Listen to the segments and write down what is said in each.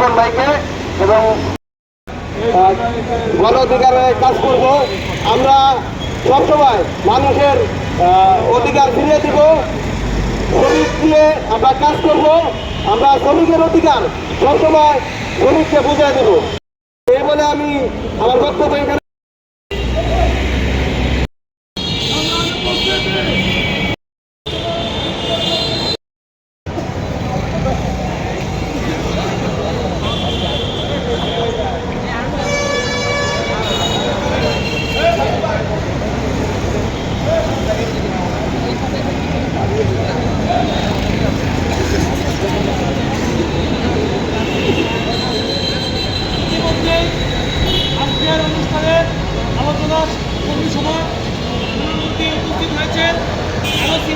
সবাইকে এবং আহ, গণ কাজ করব। আমরা সবসময় মানুষের অধিকার ফিরিয়ে দিব। শ্রমিক দিয়ে আমরা কাজ করব। আমরা শ্রমিকের অধিকার সবসময় শ্রমিককে বুঝিয়ে দেব। এই বলে আমি আমার বক্তব্য এখানে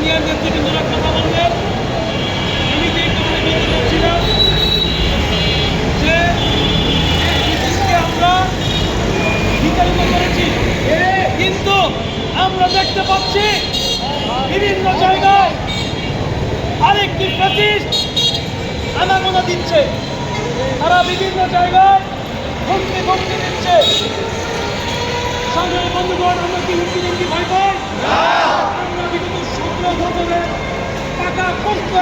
সিনিয়র নেতৃবৃন্দরা কথা বলবেন আমি যে বলতে চাচ্ছিলাম যে আমরা বিতাড়িত করেছি। কিন্তু আমরা দেখতে পাচ্ছি বিভিন্ন জায়গায় আরেকটি আনাগোনা দিচ্ছে। তারা বিভিন্ন জায়গায় হুমকি ধমকি দিচ্ছে। সংগ্রামী বন্ধুগণ, আমরা কি হুমকি ধমকি ভয় পাই? আমরা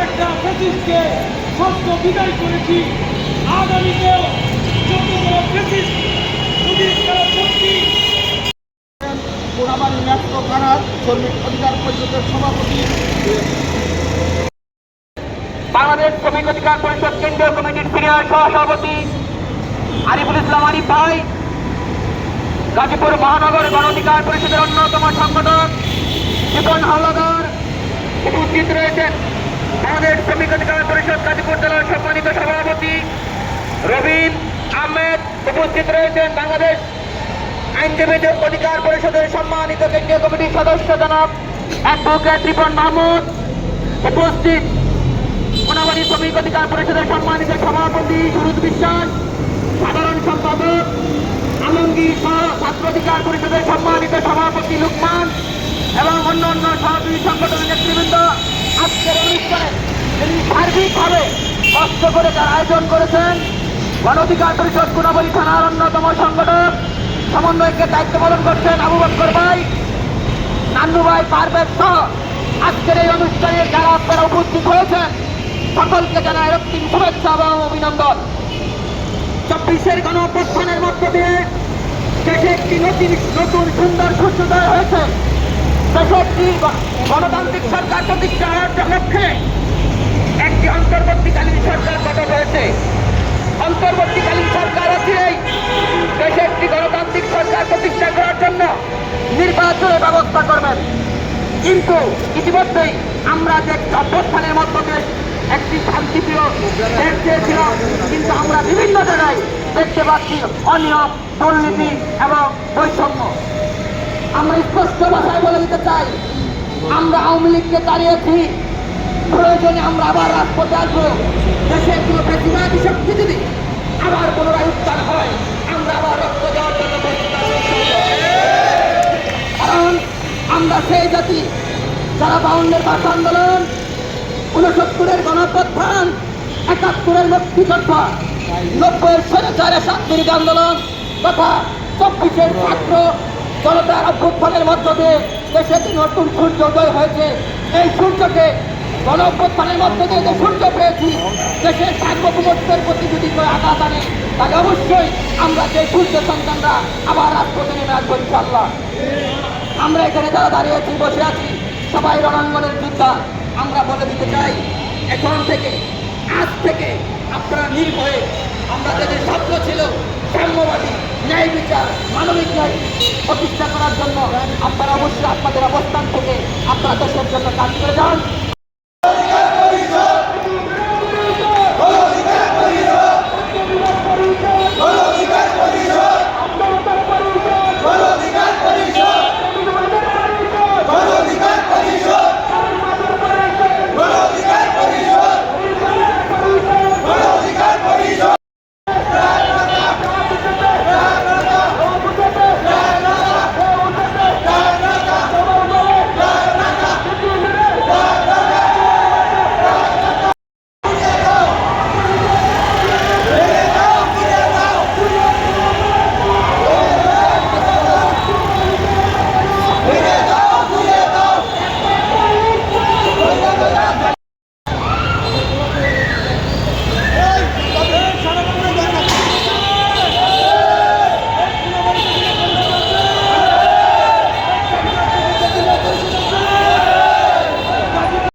একটা ফেসিসকে সত্য বিদায় করেছি। আগামীতেও যত বড় ফেসিস যদি তারা সত্যি থানার শ্রমিক অধিকার পরিষদের সভাপতি। বাংলাদেশ শ্রমিক অধিকার পরিষদ কেন্দ্রীয় কমিটির সিনিয়র সহসভাপতি আরিফুল ইসলাম আরিফ ভাই। গাজীপুর মহানগর গণ অধিকার পরিষদের অন্যতম সংগঠক জীবন হাওলাদার উপস্থিত রয়েছেন বাংলাদেশ শ্রমিক অধিকার পরিষদ গাজীপুর জেলার সম্মানিত সভাপতি রবিন আহমেদ উপস্থিত রয়েছেন বাংলাদেশ আইনজীবীদের অধিকার পরিষদের সম্মানিত কেন্দ্রীয় কমিটির সদস্য জনাব অ্যাডভোকেট রিপন মাহমুদ। উপস্থিত কোনাবাড়ি শ্রমিক অধিকার পরিষদের সম্মানিত সভাপতি সুরুজ বিশ্বাস, সাধারণ সম্পাদক আলমগীর ছাত্র অধিকার পরিষদের সম্মানিত সভাপতি লুকমান এবং অন্য অন্য সহযোগী সংগঠনের নেতৃবৃন্দ আজকের অনুষ্ঠানে তিনি সার্বিকভাবে কষ্ট করে যার আয়োজন করেছেন। গণ অধিকার পরিষদ কোনাবাড়ি থানার অন্যতম সংগঠক সমন্বয়কে দায়িত্ব পালন করছেন আবু বক্কর ভাই। নান্নু ভাই পারভেজ সহ আজকের এই অনুষ্ঠানে যারা আপনারা উপস্থিত হয়েছেন, সকলকে জানায় রক্তিম শুভেচ্ছা এবং অভিনন্দন। চব্বিশের গণ অভ্যুত্থানের মধ্য দিয়ে দেশে একটি নতুন নতুন সুন্দর সূর্যোদয় হয়েছে। একটি গণতান্ত্রিক সরকার প্রতিষ্ঠার লক্ষ্যে একটি অন্তর্বর্তীকালীন সরকার গঠন হয়েছে। অন্তর্বর্তীকালীন সরকার অচিরেই দেশে একটি গণতান্ত্রিক সরকার প্রতিষ্ঠা করার জন্য নির্বাচনের ব্যবস্থা করবেন। কিন্তু ইতিমধ্যেই আমরা যে একটি অভ্যুত্থানের মধ্য দিয়ে একটি শান্তিপ্রিয় দেশ চেয়েছিলাম কিন্তু আমরা বিভিন্ন জায়গায় দেখতে পাচ্ছি অনিয়ম, দুর্নীতি এবং আমরা স্পষ্ট ভাষায় বলে দিতে চাই, আমরা আওয়ামী লীগকে দাঁড়িয়েছি প্রয়োজনে আমরা আবার রাজপথে আসব। দেশের কোনো বেশিরভাগী শক্তি যদি আবার পুনরায় উত্থান হয়, আমরা আবার রক্ত দেওয়ার জন্য কারণ আমরা সেই জাতি যারা বাউন্নের ভাষা আন্দোলন উনসত্তরের গণপ্রধান একাত্তরের মুক্তিযোদ্ধা, নব্বইয়ের স্বৈরাচারের সাতবিরিক আন্দোলন, তথা চব্বিশের ছাত্র জনতার অভ্যুত্থানের মধ্য দিয়ে দেশে যে নতুন সূর্যোদয় হয়েছে। এই সূর্যকে গণ অভ্যুত্থানের মধ্য দিয়ে যে সূর্য পেয়েছি, দেশের সার্বভৌমত্বের প্রতি যদি কেউ আঘাত আনে, তাহলে অবশ্যই আমরা যে সূর্য সন্তানরা আবার রাজপথে নেমে আসব ইনশাল্লাহ আমরা এখানে যারা দাঁড়িয়ে আছি, বসে আছি, সবাই রণাঙ্গনের যোদ্ধা। আমরা বলে দিতে চাই, এখন থেকে, আজ থেকে আপনারা নির্ভয়ে, আমরা যাদের স্বপ্ন ছিল সাম্যবাদী, ন্যায় বিচার, মানবিক ন্যায় প্রতিষ্ঠা করার জন্য আপনারা অবশ্যই আপনাদের অবস্থান থেকে আপনারা দেশের জন্য কাজ করে যান।